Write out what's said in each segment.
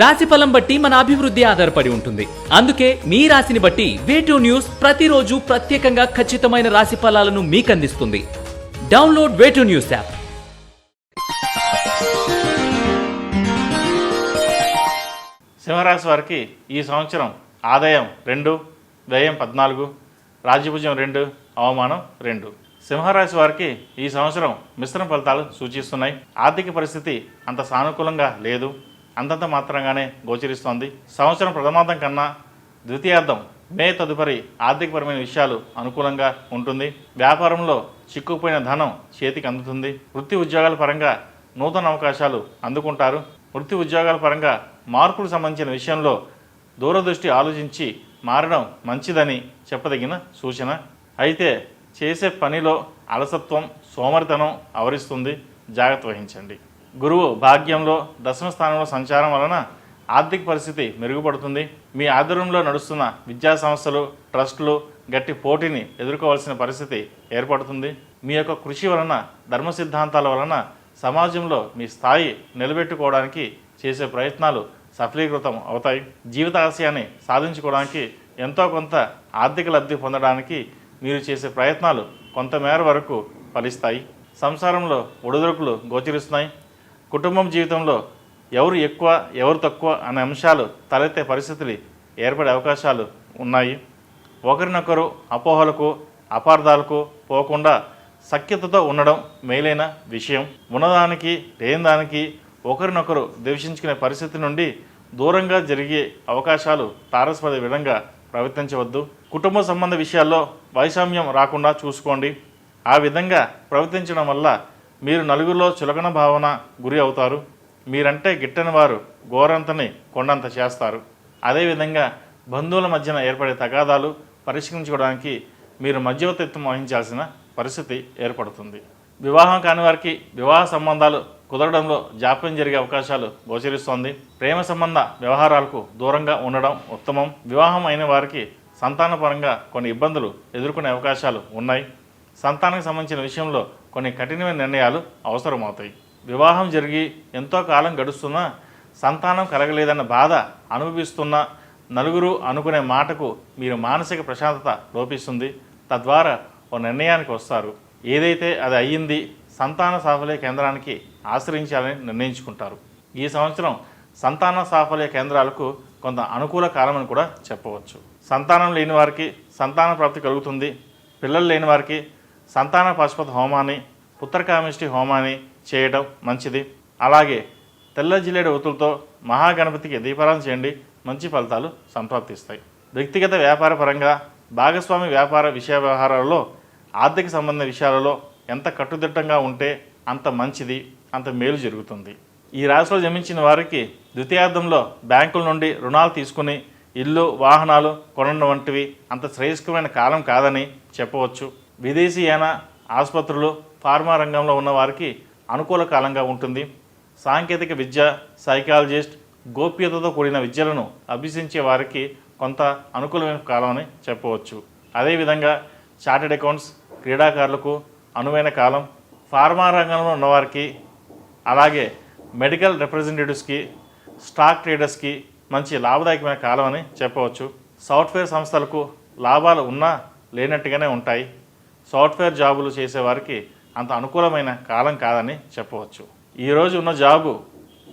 రాశి ఫలం బట్టి మన అభివృద్ధి ఆధారపడి ఉంటుంది. అందుకే మీ రాశిని బట్టి వేటూ న్యూస్ ప్రతిరోజు ప్రత్యేకంగా ఖచ్చితమైన రాశి ఫలాలను మీకు అందిస్తుంది డౌన్లోడ్ వేటూ న్యూస్ యాప్ సింహరాశి వారికి ఈ సంవత్సరం ఆదాయం రెండు వ్యయం పద్నాలుగు రాజ్యభుజం రెండు అవమానం రెండు. సింహరాశి వారికి ఈ సంవత్సరం మిశ్రమ ఫలితాలు సూచిస్తున్నాయి. ఆర్థిక పరిస్థితి అంత సానుకూలంగా లేదు. అంతంత మాత్రంగానే గోచరిస్తోంది. సంవత్సరం ప్రథమార్థం కన్నా ద్వితీయార్థం మే తదుపరి ఆర్థికపరమైన విషయాలు అనుకూలంగా ఉంటుంది. వ్యాపారంలో చిక్కుపోయిన ధనం చేతికి అందుతుంది. వృత్తి ఉద్యోగాల పరంగా నూతన అవకాశాలు అందుకుంటారు. వృత్తి ఉద్యోగాల పరంగా మార్పులు సంబంధించిన విషయంలో దూరదృష్టి ఆలోచించి మారడం మంచిదని చెప్పదగిన సూచన. అయితే చేసే పనిలో అలసత్వం సోమరితనం ఆవరిస్తుంది. జాగ్రత్త వహించండి. గురువు భాగ్యంలో దశమ స్థానంలో సంచారం వలన ఆర్థిక పరిస్థితి మెరుగుపడుతుంది. మీ ఆధ్వర్యంలో నడుస్తున్న విద్యా సంస్థలు ట్రస్టులు గట్టి పోటీని ఎదుర్కోవాల్సిన పరిస్థితి ఏర్పడుతుంది. మీ యొక్క కృషి వలన ధర్మ సిద్ధాంతాల వలన సమాజంలో మీ స్థాయి నిలబెట్టుకోవడానికి చేసే ప్రయత్నాలు సఫలీకృతం అవుతాయి. జీవిత ఆశయాన్ని సాధించుకోవడానికి ఎంతో కొంత ఆర్థిక లబ్ధి పొందడానికి మీరు చేసే ప్రయత్నాలు కొంతమేర వరకు ఫలిస్తాయి. సంసారంలో ఒడిదుడుకులు గోచరిస్తున్నాయి. కుటుంబం జీవితంలో ఎవరు ఎక్కువ ఎవరు తక్కువ అనే అంశాలు తలెత్తే పరిస్థితులు ఏర్పడే అవకాశాలు ఉన్నాయి. ఒకరినొకరు అపోహలకు అపార్థాలకు పోకుండా సఖ్యతతో ఉండడం మేలైన విషయం. ఉన్నదానికి లేని దానికి ఒకరినొకరు ద్వేషించుకునే పరిస్థితి నుండి దూరంగా జరిగే అవకాశాలు తారసపడే విధంగా ప్రవర్తించవద్దు. కుటుంబ సంబంధ విషయాల్లో వైషమ్యం రాకుండా చూసుకోండి. ఆ విధంగా ప్రవర్తించడం వల్ల మీరు నలుగురిలో చులకన భావన గురి అవుతారు. మీరంటే గిట్టని వారు గోరంతని కొండంత చేస్తారు. అదేవిధంగా బంధువుల మధ్యన ఏర్పడే తగాదాలు పరిష్కరించుకోవడానికి మీరు మధ్యవర్తిత్వం వహించాల్సిన పరిస్థితి ఏర్పడుతుంది. వివాహం కాని వారికి వివాహ సంబంధాలు కుదరడంలో జాప్యం జరిగే అవకాశాలు గోచరిస్తోంది. ప్రేమ సంబంధ వ్యవహారాలకు దూరంగా ఉండడం ఉత్తమం. వివాహం అయిన వారికి సంతానపరంగా కొన్ని ఇబ్బందులు ఎదుర్కొనే అవకాశాలు ఉన్నాయి. సంతానానికి సంబంధించిన విషయంలో కొన్ని కఠినమైన నిర్ణయాలు అవసరమవుతాయి. వివాహం జరిగి ఎంతో కాలం గడుస్తున్నా సంతానం కలగలేదన్న బాధ అనుభవిస్తున్న నలుగురు అనుకునే మాటకు మీరు మానసిక ప్రశాంతత లోపిస్తుంది. తద్వారా ఓ నిర్ణయానికి వస్తారు. ఏదైతే అది అయ్యింది సంతాన సాఫల్య కేంద్రానికి ఆశ్రయించాలని నిర్ణయించుకుంటారు. ఈ సంవత్సరం సంతాన సాఫల్య కేంద్రాలకు కొంత అనుకూల కాలమని కూడా చెప్పవచ్చు. సంతానం లేని వారికి సంతాన ప్రాప్తి కలుగుతుంది. పిల్లలు లేని వారికి సంతాన పశుపతి హోమాన్ని పుత్రకామిష్టి హోమాన్ని చేయడం మంచిది. అలాగే తెల్ల జిల్లేడు ఒత్తులతో మహాగణపతికి దీపారాధన చేయండి. మంచి ఫలితాలు సంప్రాప్తిస్తాయి. వ్యక్తిగత వ్యాపార పరంగా భాగస్వామి వ్యాపార విషయ వ్యవహారాలలో ఆర్థిక సంబంధ విషయాలలో ఎంత కట్టుదిట్టంగా ఉంటే అంత మంచిది అంత మేలు జరుగుతుంది. ఈ రాశిలో జన్మించిన వారికి ద్వితీయార్థంలో బ్యాంకుల నుండి రుణాలు తీసుకుని ఇల్లు వాహనాలు కొనడం వంటివి అంత శ్రేయస్కరమైన కాలం కాదని చెప్పవచ్చు. విదేశీయాన ఆసుపత్రులు ఫార్మా రంగంలో ఉన్న వారికి అనుకూల కాలంగా ఉంటుంది. సాంకేతిక విద్య సైకాలజిస్ట్ గోప్యతతో కూడిన విద్యలను అభ్యసించే వారికి కొంత అనుకూలమైన కాలం అని చెప్పవచ్చు. అదేవిధంగా చార్టెడ్ అకౌంట్స్ క్రీడాకారులకు అనువైన కాలం ఫార్మా రంగంలో ఉన్నవారికి అలాగే మెడికల్ రిప్రజెంటేటివ్స్కి స్టాక్ ట్రేడర్స్కి మంచి లాభదాయకమైన కాలం అని చెప్పవచ్చు. సాఫ్ట్వేర్ సంస్థలకు లాభాలు ఉన్నా లేనట్టుగానే ఉంటాయి. సాఫ్ట్వేర్ జాబులు చేసేవారికి అంత అనుకూలమైన కాలం కాదని చెప్పవచ్చు. ఈరోజు ఉన్న జాబు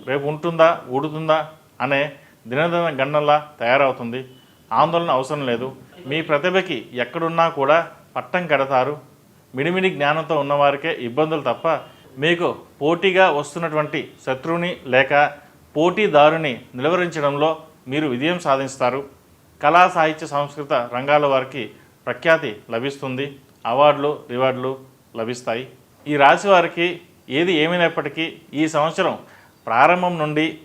రేపు ఉంటుందా ఊడుతుందా అనే దినదిన గండంలా తయారవుతుంది. ఆందోళన అవసరం లేదు. మీ ప్రతిభకి ఎక్కడున్నా కూడా పట్టం కడతారు. మిడిమిడి జ్ఞానంతో ఉన్నవారికే ఇబ్బందులు తప్ప మీకు పోటీగా వస్తున్నటువంటి శత్రువుని లేక పోటీదారుని నిలువరించడంలో మీరు విజయం సాధిస్తారు. కళా సాహిత్య సంస్కృత రంగాల వారికి ప్రఖ్యాతి లభిస్తుంది. అవార్డులు రివార్డులు లభిస్తాయి. ఈ రాశి వారికి ఏది ఏమైనప్పటికీ ఈ సంవత్సరం ప్రారంభం నుండి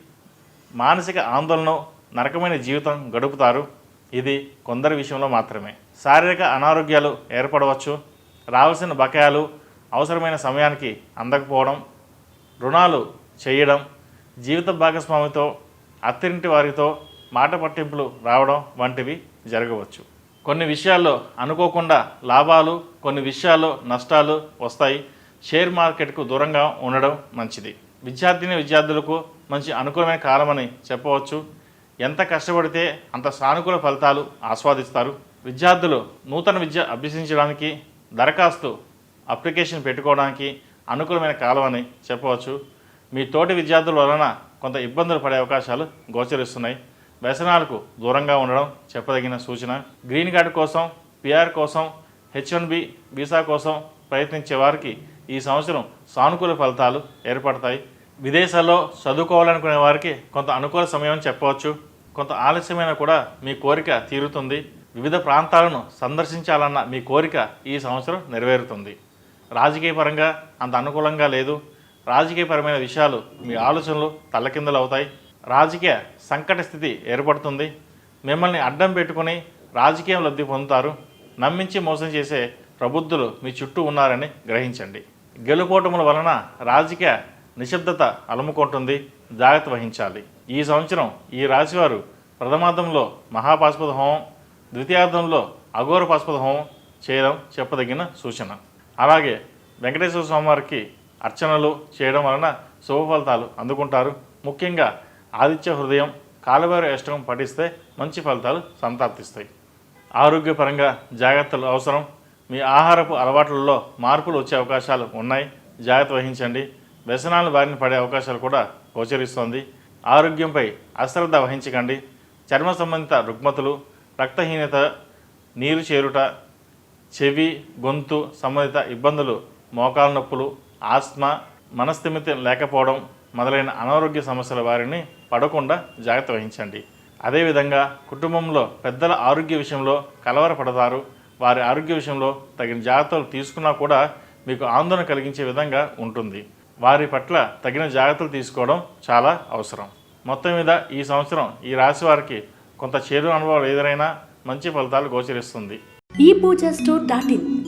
మానసిక ఆందోళన నరకమైన జీవితం గడుపుతారు. ఇది కొందరి విషయంలో మాత్రమే. శారీరక అనారోగ్యాలు ఏర్పడవచ్చు. రావాల్సిన బకాయాలు అవసరమైన సమయానికి అందకపోవడం రుణాలు చేయడం జీవిత భాగస్వామితో అత్తింటి వారితో మాట పట్టింపులు రావడం వంటివి జరగవచ్చు. కొన్ని విషయాల్లో అనుకోకుండా లాభాలు కొన్ని విషయాల్లో నష్టాలు వస్తాయి. షేర్ మార్కెట్కు దూరంగా ఉండడం మంచిది. విద్యార్థిని విద్యార్థులకు మంచి అనుకూలమైన కాలమని చెప్పవచ్చు. ఎంత కష్టపడితే అంత సానుకూల ఫలితాలు ఆస్వాదిస్తారు. విద్యార్థులు నూతన విద్య అభ్యసించడానికి దరఖాస్తు అప్లికేషన్ పెట్టుకోవడానికి అనుకూలమైన కాలం అని చెప్పవచ్చు. మీ తోటి విద్యార్థుల వలన కొంత ఇబ్బందులు పడే అవకాశాలు గోచరిస్తున్నాయి. వ్యసనాలకు దూరంగా ఉండడం చెప్పదగిన సూచన. గ్రీన్ కార్డు కోసం పిఆర్ కోసం హెచ్ వన్ బి వీసా కోసం ప్రయత్నించే వారికి ఈ సంవత్సరం సానుకూల ఫలితాలు ఏర్పడతాయి. విదేశాల్లో చదువుకోవాలనుకునే వారికి కొంత అనుకూల సమయం చెప్పవచ్చు. కొంత ఆలస్యమైన కూడా మీ కోరిక తీరుతుంది. వివిధ ప్రాంతాలను సందర్శించాలన్న మీ కోరిక ఈ సంవత్సరం నెరవేరుతుంది. రాజకీయపరంగా అంత అనుకూలంగా లేదు. రాజకీయపరమైన విషయాలు మీ ఆలోచనలు తల్లకిందలు అవుతాయి. రాజకీయ సంకట స్థితి ఏర్పడుతుంది. మిమ్మల్ని అడ్డం పెట్టుకుని రాజకీయం లబ్ధి పొందుతారు. నమ్మించి మోసం చేసే ప్రబుద్ధులు మీ చుట్టూ ఉన్నారని గ్రహించండి. గెలుపోటముల వలన రాజకీయ నిశ్శబ్దత అలుముకుంటుంది. జాగ్రత్త వహించాలి. ఈ సంవత్సరం ఈ రాశివారు ప్రథమార్థంలో మహాపాశుపద హోమం ద్వితీయార్థంలో అఘోర పాశుపద హోమం చేయడం చెప్పదగిన సూచన. అలాగే వెంకటేశ్వర స్వామివారికి అర్చనలు చేయడం వలన శుభ ఫలితాలు అందుకుంటారు. ముఖ్యంగా ఆదిత్య హృదయం కాలువారి అష్టకం పఠిస్తే మంచి ఫలితాలు సంతాప్తిస్తాయి. ఆరోగ్యపరంగా జాగ్రత్తలు అవసరం. మీ ఆహారపు అలవాట్లలో మార్పులు వచ్చే అవకాశాలు ఉన్నాయి. జాగ్రత్త వహించండి. వ్యసనాలు బారిన పడే అవకాశాలు కూడా గోచరిస్తోంది. ఆరోగ్యంపై అశ్రద్ధ వహించకండి. చర్మ సంబంధిత రుగ్మతులు రక్తహీనత నీరు చేరుట చెవి గొంతు సంబంధిత ఇబ్బందులు మోకాలు నొప్పులు ఆస్మా మనస్థిమితం లేకపోవడం మొదలైన అనారోగ్య సమస్యల వారిని పడకుండా జాగ్రత్త వహించండి. అదేవిధంగా కుటుంబంలో పెద్దల ఆరోగ్య విషయంలో కలవరపడతారు. వారి ఆరోగ్య విషయంలో తగిన జాగ్రత్తలు తీసుకున్నా కూడా మీకు ఆందోళన కలిగించే విధంగా ఉంటుంది. వారి పట్ల తగిన జాగ్రత్తలు తీసుకోవడం చాలా అవసరం. మొత్తం మీద ఈ సంవత్సరం ఈ రాశి వారికి కొంత చేదు అనుభవాలు ఎదురైనా మంచి ఫలితాలు గోచరిస్తుంది. ఈ పూజా స్టోర్ డాట్ ఇన్